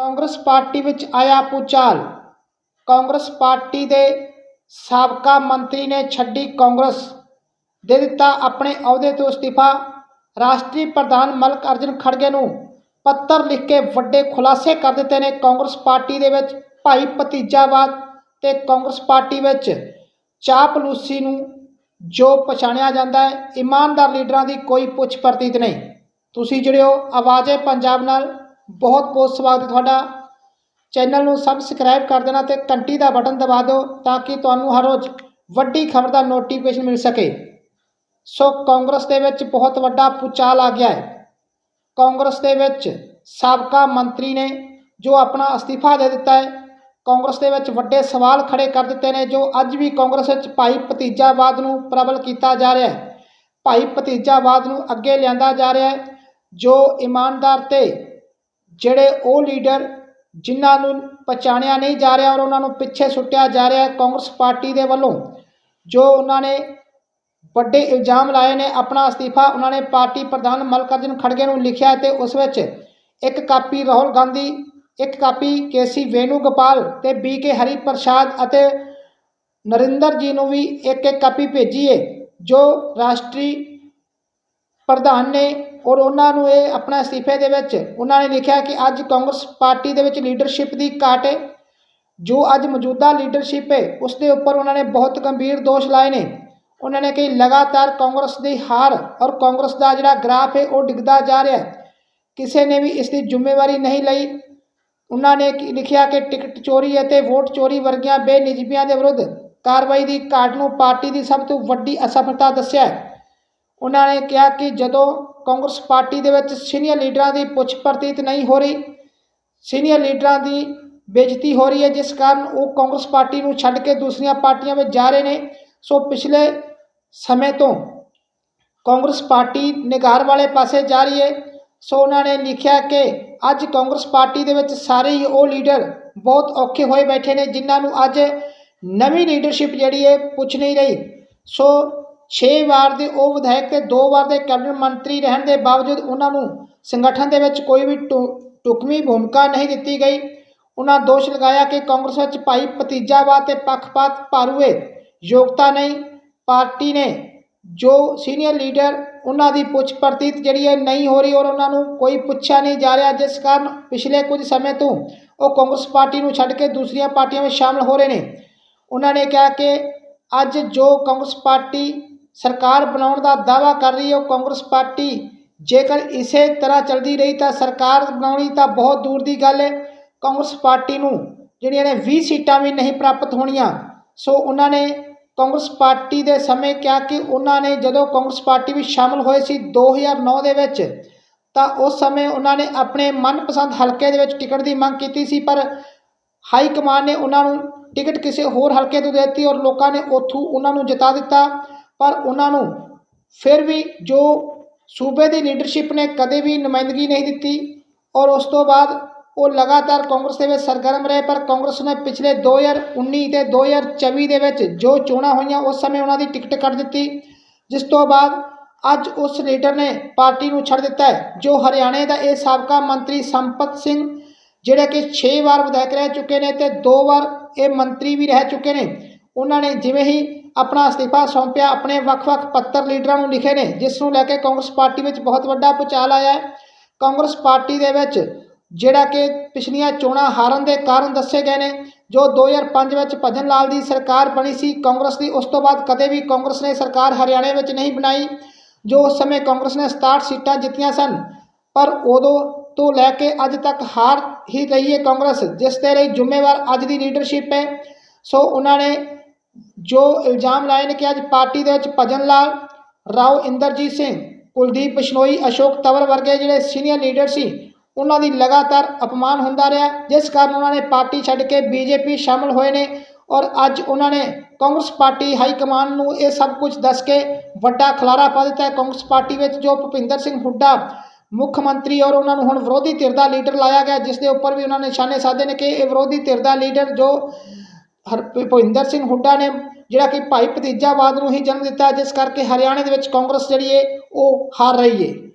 Congress party ਵਿੱਚ ਆਇਆ ਭੂਚਾਲ। ਕਾਂਗਰਸ ਪਾਰਟੀ ਦੇ ਸਾਬਕਾ ਮੰਤਰੀ ਨੇ ਛੱਡੀ ਕਾਂਗਰਸ। ਦੇ ਦਿੱਤਾ ਆਪਣੇ ਅਹੁਦੇ ਤੋਂ ਅਸਤੀਫਾ। ਰਾਸ਼ਟਰੀ ਪ੍ਰਧਾਨ ਮਲਕ ਅਰਜਨ ਖੜਗੇ ਨੂੰ ਪੱਤਰ ਲਿਖ ਕੇ ਵੱਡੇ ਖੁਲਾਸੇ ਕਰ ਦਿੱਤੇ ਨੇ ਕਾਂਗਰਸ ਪਾਰਟੀ ਦੇ ਵਿੱਚ ਭਾਈ ਭਤੀਜਾਵਾਦ ਤੇ ਕਾਂਗਰਸ ਪਾਰਟੀ ਵਿੱਚ ਚਾਪਲੂਸੀ ਨੂੰ ਜੋ ਪਛਾਣਿਆ ਜਾਂਦਾ ਹੈ, ਇਮਾਨਦਾਰ ਲੀਡਰਾਂ ਦੀ ਕੋਈ ਪੁੱਛ ਪ੍ਰਤੀਤ ਨਹੀਂ। ਤੁਸੀਂ ਜਿਹੜੇ ਹੋ ਆਵਾਜ਼ੇ ਪੰਜਾਬ ਨਾਲ। ਬਹੁਤ ਬਹੁਤ ਸਵਾਗਤ ਤੁਹਾਡਾ। ਚੈਨਲ ਨੂੰ ਸਬਸਕ੍ਰਾਈਬ ਕਰ ਦੇਣਾ ਤੇ ਘੰਟੀ ਦਾ ਬਟਨ ਦਬਾ ਦਿਓ ਤਾਂ ਕਿ ਤੁਹਾਨੂੰ ਹਰ ਰੋਜ਼ ਵੱਡੀ ਖਬਰ ਦਾ ਨੋਟੀਫਿਕੇਸ਼ਨ ਮਿਲ ਸਕੇ। ਸੋ ਕਾਂਗਰਸ ਦੇ ਵਿੱਚ ਬਹੁਤ ਵੱਡਾ ਪੁਚਾਲ ਆ ਗਿਆ ਹੈ। ਕਾਂਗਰਸ ਦੇ ਵਿੱਚ ਸਾਬਕਾ ਮੰਤਰੀ ਨੇ ਜੋ ਆਪਣਾ ਅਸਤੀਫਾ ਦੇ ਦਿੱਤਾ ਹੈ, ਕਾਂਗਰਸ ਦੇ ਵਿੱਚ ਵੱਡੇ ਸਵਾਲ ਖੜੇ ਕਰ ਦਿੱਤੇ ਨੇ ਜੋ ਅੱਜ ਵੀ ਕਾਂਗਰਸ ਵਿੱਚ ਭਾਈ ਭਤੀਜਾਵਾਦ ਨੂੰ ਪ੍ਰਬਲ ਕੀਤਾ ਜਾ ਰਿਹਾ ਹੈ। ਭਾਈ ਭਤੀਜਾਵਾਦ ਨੂੰ ਅੱਗੇ ਲਿਆਂਦਾ ਜਾ ਰਿਹਾ ਹੈ, ਜੋ ਇਮਾਨਦਾਰ ਤੇ ਜਿਹੜੇ ਉਹ ਲੀਡਰ ਜਿਨ੍ਹਾਂ ਨੂੰ ਪਛਾਣਿਆ ਨਹੀਂ ਜਾ ਰਿਹਾ ਔਰ ਉਹਨਾਂ ਨੂੰ ਪਿੱਛੇ ਸੁੱਟਿਆ ਜਾ ਰਿਹਾ ਕਾਂਗਰਸ ਪਾਰਟੀ ਦੇ ਵੱਲੋਂ, ਜੋ ਉਹਨਾਂ ਨੇ ਵੱਡੇ ਇਲਜ਼ਾਮ ਲਾਏ ਨੇ ਆਪਣਾ ਅਸਤੀਫਾ ਉਹਨਾਂ ਨੇ ਪਾਰਟੀ ਪ੍ਰਧਾਨ ਮਲਕਾਰਜਨ ਖੜਗੇ ਨੂੰ ਲਿਖਿਆ ਤੇ ਉਸ ਵਿੱਚ ਇੱਕ ਕਾਪੀ ਰਾਹੁਲ ਗਾਂਧੀ, ਇੱਕ ਕਾਪੀ ਕੇਸੀ ਵੇਣੂਗੋਪਾਲ ਤੇ ਬੀ ਕੇ ਹਰੀ ਪ੍ਰਸਾਦ ਅਤੇ ਨਰਿੰਦਰ ਜੀ ਨੂੰ ਵੀ ਇੱਕ ਇੱਕ ਕਾਪੀ ਭੇਜੀ ਹੈ ਜੋ ਰਾਸ਼ਟਰੀ ਪ੍ਰਧਾਨ ਨੇ ਔਰ ਉਹਨਾਂ ਨੂੰ ਇਹ ਆਪਣਾ ਅਸਤੀਫੇ ਦੇ ਵਿੱਚ ਉਹਨਾਂ ਨੇ ਲਿਖਿਆ ਕਿ ਅੱਜ ਕਾਂਗਰਸ ਪਾਰਟੀ ਦੇ ਵਿੱਚ ਲੀਡਰਸ਼ਿਪ ਦੀ ਘਾਟ ਹੈ। ਜੋ ਅੱਜ ਮੌਜੂਦਾ ਲੀਡਰਸ਼ਿਪ ਹੈ, ਉਸ ਦੇ ਉੱਪਰ ਉਹਨਾਂ ਨੇ ਬਹੁਤ ਗੰਭੀਰ ਦੋਸ਼ ਲਾਏ ਨੇ। ਉਹਨਾਂ ਨੇ ਕਿ ਲਗਾਤਾਰ ਕਾਂਗਰਸ ਦੀ ਹਾਰ ਔਰ ਕਾਂਗਰਸ ਦਾ ਜਿਹੜਾ ਗ੍ਰਾਫ ਹੈ, ਉਹ ਡਿੱਗਦਾ ਜਾ ਰਿਹਾ ਹੈ। ਕਿਸੇ ਨੇ ਵੀ ਇਸ ਦੀ ਜ਼ਿੰਮੇਵਾਰੀ ਨਹੀਂ ਲਈ। ਉਹਨਾਂ ਨੇ ਕੀ, ਲਿਖਿਆ ਕਿ ਟਿਕਟ ਚੋਰੀ ਅਤੇ ਵੋਟ ਚੋਰੀ ਵਰਗੀਆਂ ਬੇਨਿਜ਼ਮੀਆਂ ਦੇ ਵਿਰੁੱਧ ਕਾਰਵਾਈ ਦੀ ਘਾਟ ਨੂੰ ਪਾਰਟੀ ਦੀ ਸਭ ਤੋਂ ਵੱਡੀ ਅਸਫਲਤਾ ਦੱਸਿਆ ਹੈ। ਉਹਨਾਂ ਨੇ ਕਿਹਾ ਕਿ ਜਦੋਂ ਕਾਂਗਰਸ ਪਾਰਟੀ ਦੇ ਵਿੱਚ ਸੀਨੀਅਰ ਲੀਡਰਾਂ ਦੀ ਪੁੱਛ ਪ੍ਰਤੀਤ ਨਹੀਂ ਹੋ ਰਹੀ, ਸੀਨੀਅਰ ਲੀਡਰਾਂ ਦੀ ਬੇਇੱਜ਼ਤੀ ਹੋ ਰਹੀ ਹੈ, ਜਿਸ ਕਾਰਨ ਉਹ ਕਾਂਗਰਸ ਪਾਰਟੀ ਨੂੰ ਛੱਡ ਕੇ ਦੂਸਰੀਆਂ ਪਾਰਟੀਆਂ ਵਿੱਚ ਜਾ ਰਹੇ ਨੇ। ਸੋ ਪਿਛਲੇ ਸਮੇਂ ਤੋਂ ਕਾਂਗਰਸ ਪਾਰਟੀ ਨਿਗਾਰ ਵਾਲੇ ਪਾਸੇ ਜਾ ਰਹੀ ਹੈ। ਸੋ ਉਹਨਾਂ ਨੇ ਲਿਖਿਆ ਕਿ ਅੱਜ ਕਾਂਗਰਸ ਪਾਰਟੀ ਦੇ ਵਿੱਚ ਸਾਰੇ ਹੀ ਉਹ ਲੀਡਰ ਬਹੁਤ ਔਖੇ ਹੋਏ ਬੈਠੇ ਨੇ, ਜਿਨ੍ਹਾਂ ਨੂੰ ਅੱਜ ਨਵੀਂ ਲੀਡਰਸ਼ਿਪ ਜਿਹੜੀ ਹੈ ਪੁੱਛ ਨਹੀਂ ਰਹੀ। ਸੋ 6 ਵਾਰ ਦੇ ਉਹ ਵਿਧਾਇਕ ਤੇ 2 ਵਾਰ ਦੇ ਕੈਬਨਿਟ ਮੰਤਰੀ ਰਹਿਣ ਦੇ ਬਾਵਜੂਦ ਉਹਨਾਂ ਨੂੰ ਸੰਗਠਨ ਦੇ ਵਿੱਚ ਕੋਈ ਵੀ ਟੁ- ਢੁਕਵੀਂ ਭੂਮਿਕਾ ਨਹੀਂ ਦਿੱਤੀ ਗਈ। ਉਹਨਾਂ ਦੋਸ਼ ਲਗਾਇਆ ਕਿ ਕਾਂਗਰਸ ਵਿੱਚ ਭਾਈ ਭਤੀਜਾਵਾਦ ਤੇ ਪੱਖਪਾਤ ਭਾਰੂਏ ਯੋਗਤਾ ਨਹੀਂ, ਪਾਰਟੀ ਨੇ ਜੋ ਸੀਨੀਅਰ ਲੀਡਰ ਉਹਨਾਂ ਦੀ ਪੁੱਛ ਪ੍ਰਤੀਤ ਜਿਹੜੀ ਹੈ ਨਹੀਂ ਹੋ ਰਹੀ ਔਰ ਉਹਨਾਂ ਨੂੰ ਕੋਈ ਪੁੱਛਿਆ ਨਹੀਂ ਜਾ ਰਿਹਾ, ਜਿਸ ਕਾਰਨ ਪਿਛਲੇ ਕੁਝ ਸਮੇਂ ਤੋਂ ਉਹ ਕਾਂਗਰਸ ਪਾਰਟੀ ਨੂੰ ਛੱਡ ਕੇ ਦੂਸਰੀਆਂ ਪਾਰਟੀਆਂ ਵਿੱਚ ਸ਼ਾਮਲ ਹੋ ਰਹੇ ਨੇ। ਉਹਨਾਂ ਨੇ ਕਿਹਾ ਕਿ ਅੱਜ ਜੋ ਕਾਂਗਰਸ ਪਾਰਟੀ ਸਰਕਾਰ ਬਣਾਉਣ ਦਾ ਦਾਅਵਾ ਕਰ ਰਹੀ ਹੈ ਉਹ ਕਾਂਗਰਸ ਪਾਰਟੀ। ਜੇਕਰ ਇਸੇ ਤਰ੍ਹਾਂ ਚੱਲਦੀ ਰਹੀ ਤਾਂ ਸਰਕਾਰ ਬਣਾਉਣੀ ਤਾਂ ਬਹੁਤ ਦੂਰ ਦੀ ਗੱਲ ਹੈ। ਕਾਂਗਰਸ ਪਾਰਟੀ ਨੂੰ ਜਿਹੜੀਆਂ ਨੇ 20 ਸੀਟਾਂ ਵੀ ਨਹੀਂ ਪ੍ਰਾਪਤ ਹੋਣੀਆਂ, ਸੋ ਉਹਨਾਂ ਨੇ ਕਾਂਗਰਸ ਪਾਰਟੀ ਦੇ ਸਮੇਂ ਕਿਹਾ ਕਿ ਉਹਨਾਂ ਨੇ ਜਦੋਂ ਕਾਂਗਰਸ ਪਾਰਟੀ ਵਿੱਚ ਸ਼ਾਮਲ ਹੋਏ ਸੀ 2009 ਦੇ ਵਿੱਚ, ਤਾਂ ਉਸ ਸਮੇਂ ਉਹਨਾਂ ਨੇ ਆਪਣੇ ਮਨਪਸੰਦ ਹਲਕੇ ਦੇ ਵਿੱਚ ਟਿਕਟ ਦੀ ਮੰਗ ਕੀਤੀ ਸੀ, ਪਰ ਹਾਈ ਕਮਾਂਡ ਨੇ ਉਹਨਾਂ ਨੂੰ ਟਿਕਟ ਕਿਸੇ ਹੋਰ ਹਲਕੇ ਤੋਂ ਦੇ ਦਿੱਤੀ ਔਰ ਲੋਕਾਂ ਨੇ ਉੱਥੋਂ ਉਹਨਾਂ ਨੂੰ ਜਿਤਾ ਦਿੱਤਾ। ਪਰ ਉਹਨਾਂ ਨੂੰ ਫਿਰ ਵੀ ਜੋ ਸੂਬੇ ਦੀ ਲੀਡਰਸ਼ਿਪ ਨੇ ਕਦੇ ਵੀ ਨੁਮਾਇੰਦਗੀ ਨਹੀਂ ਦਿੱਤੀ ਔਰ ਉਸ ਤੋਂ ਬਾਅਦ ਉਹ ਲਗਾਤਾਰ ਕਾਂਗਰਸ ਦੇ ਵਿੱਚ ਸਰਗਰਮ ਰਹੇ, ਪਰ ਕਾਂਗਰਸ ਨੇ ਪਿਛਲੇ 2019 ਤੇ 2024 ਦੇ ਵਿੱਚ ਜੋ ਚੋਣਾਂ ਹੋਈਆਂ ਉਸ ਸਮੇਂ ਉਹਨਾਂ ਦੀ ਟਿਕਟ ਕੱਟ ਦਿੱਤੀ, ਜਿਸ ਤੋਂ ਬਾਅਦ ਅੱਜ ਉਸ ਲੀਡਰ ਨੇ ਪਾਰਟੀ ਨੂੰ ਛੱਡ ਦਿੱਤਾ ਹੈ, ਜੋ ਹਰਿਆਣੇ ਦਾ ਇਹ ਸਾਬਕਾ ਮੰਤਰੀ ਸੰਪਤ ਸਿੰਘ, ਜਿਹੜੇ ਕਿ 6 ਵਾਰ ਵਿਧਾਇਕ ਰਹਿ ਚੁੱਕੇ ਨੇ ਤੇ 2 ਵਾਰ ਇਹ ਮੰਤਰੀ ਵੀ ਰਹਿ ਚੁੱਕੇ ਨੇ। ਉਹਨਾਂ ਨੇ ਜਿਵੇਂ ਹੀ ਆਪਣਾ ਅਸਤੀਫਾ ਸੌਂਪਿਆ। ਆਪਣੇ ਵੱਖ-ਵੱਖ ਪੱਤਰ ਲੀਡਰਾਂ ਨੂੰ ਲਿਖੇ ਨੇ, ਜਿਸ ਨੂੰ ਲੈ ਕੇ ਕਾਂਗਰਸ ਪਾਰਟੀ ਵਿੱਚ ਬਹੁਤ ਵੱਡਾ ਪੁਚਾਲ ਆਇਆ ਹੈ। ਕਾਂਗਰਸ ਪਾਰਟੀ ਦੇ ਵਿੱਚ ਜਿਹੜਾ ਕਿ ਪਿਛਲੀਆਂ ਚੋਣਾਂ ਹਾਰਨ ਦੇ ਕਾਰਨ ਦੱਸੇ ਗਏ ਨੇ, ਜੋ 2005 ਵਿੱਚ ਭਜਨ ਲਾਲ ਦੀ ਸਰਕਾਰ ਬਣੀ ਸੀ। ਕਾਂਗਰਸ ਦੀ ਉਸ ਤੋਂ ਬਾਅਦ ਕਦੇ ਵੀ ਕਾਂਗਰਸ ਨੇ ਸਰਕਾਰ ਹਰਿਆਣੇ ਵਿੱਚ ਨਹੀਂ ਬਣਾਈ, ਜੋ ਉਸ ਸਮੇਂ ਕਾਂਗਰਸ ਨੇ 67 ਸੀਟਾਂ ਜਿੱਤੀਆਂ ਸਨ। ਪਰ ਉਦੋਂ ਤੋਂ ਲੈ ਕੇ ਅੱਜ ਤੱਕ ਹਾਰ ਹੀ ਰਹੀ ਹੈ ਕਾਂਗਰਸ, ਜਿਸ ਦੇ ਲਈ ਜ਼ਿੰਮੇਵਾਰ ਅੱਜ ਦੀ ਲੀਡਰਸ਼ਿਪ ਹੈ। ਸੋ ਉਹਨਾਂ ਨੇ ਜੋ ਇਲਜ਼ਾਮ ਲਾਏ ਨੇ ਕਿ ਅੱਜ ਪਾਰਟੀ ਦੇ ਵਿੱਚ ਭਜਨ ਲਾਲ, ਰਾਓ ਇੰਦਰਜੀਤ ਸਿੰਘ, ਕੁਲਦੀਪ ਬਿਸ਼ਨੋਈ, ਅਸ਼ੋਕ ਤਵਰ ਵਰਗੇ ਜਿਹੜੇ ਸੀਨੀਅਰ ਲੀਡਰ ਸੀ, ਉਹਨਾਂ ਦੀ ਲਗਾਤਾਰ ਅਪਮਾਨ ਹੁੰਦਾ ਰਿਹਾ। ਜਿਸ ਕਾਰਨ ਉਹਨਾਂ ਨੇ ਪਾਰਟੀ ਛੱਡ ਕੇ ਬੀਜੇਪੀ ਸ਼ਾਮਲ ਹੋਏ ਨੇ ਔਰ ਅੱਜ ਉਹਨਾਂ ਨੇ ਕਾਂਗਰਸ ਪਾਰਟੀ ਹਾਈ ਕਮਾਂਡ ਨੂੰ ਇਹ ਸਭ ਕੁਝ ਦੱਸ ਕੇ ਵੱਡਾ ਖਲਾਰਾ ਪਾ ਦਿੱਤਾ ਹੈ। ਕਾਂਗਰਸ ਪਾਰਟੀ ਵਿੱਚ ਜੋ ਭੁਪਿੰਦਰ ਸਿੰਘ ਹੁੱਡਾ, ਮੁੱਖ ਮੰਤਰੀ ਔਰ ਉਹਨਾਂ ਨੂੰ ਹੁਣ ਵਿਰੋਧੀ ਧਿਰ ਦਾ ਲੀਡਰ ਲਾਇਆ ਗਿਆ ਜਿਸ ਦੇ ਉੱਪਰ ਵੀ ਉਹਨਾਂ ਨੇ ਨਿਸ਼ਾਨੇ ਸਾਧੇ ਨੇ ਕਿ ਇਹ ਵਿਰੋਧੀ ਧਿਰ ਦਾ ਲੀਡਰ ਜੋ ਹਰ ਭੁਪਿੰਦਰ ਸਿੰਘ ਹੁੱਡਾ ਨੇ ਜਿਹੜਾ ਕਿ ਭਾਈ ਭਤੀਜਾਵਾਦ ਨੂੰ ਹੀ ਜਨਮ ਦਿੱਤਾ, ਜਿਸ ਕਰਕੇ ਹਰਿਆਣੇ ਦੇ ਵਿੱਚ ਕਾਂਗਰਸ ਜਿਹੜੀ ਹੈ ਉਹ ਹਾਰ ਰਹੀ ਹੈ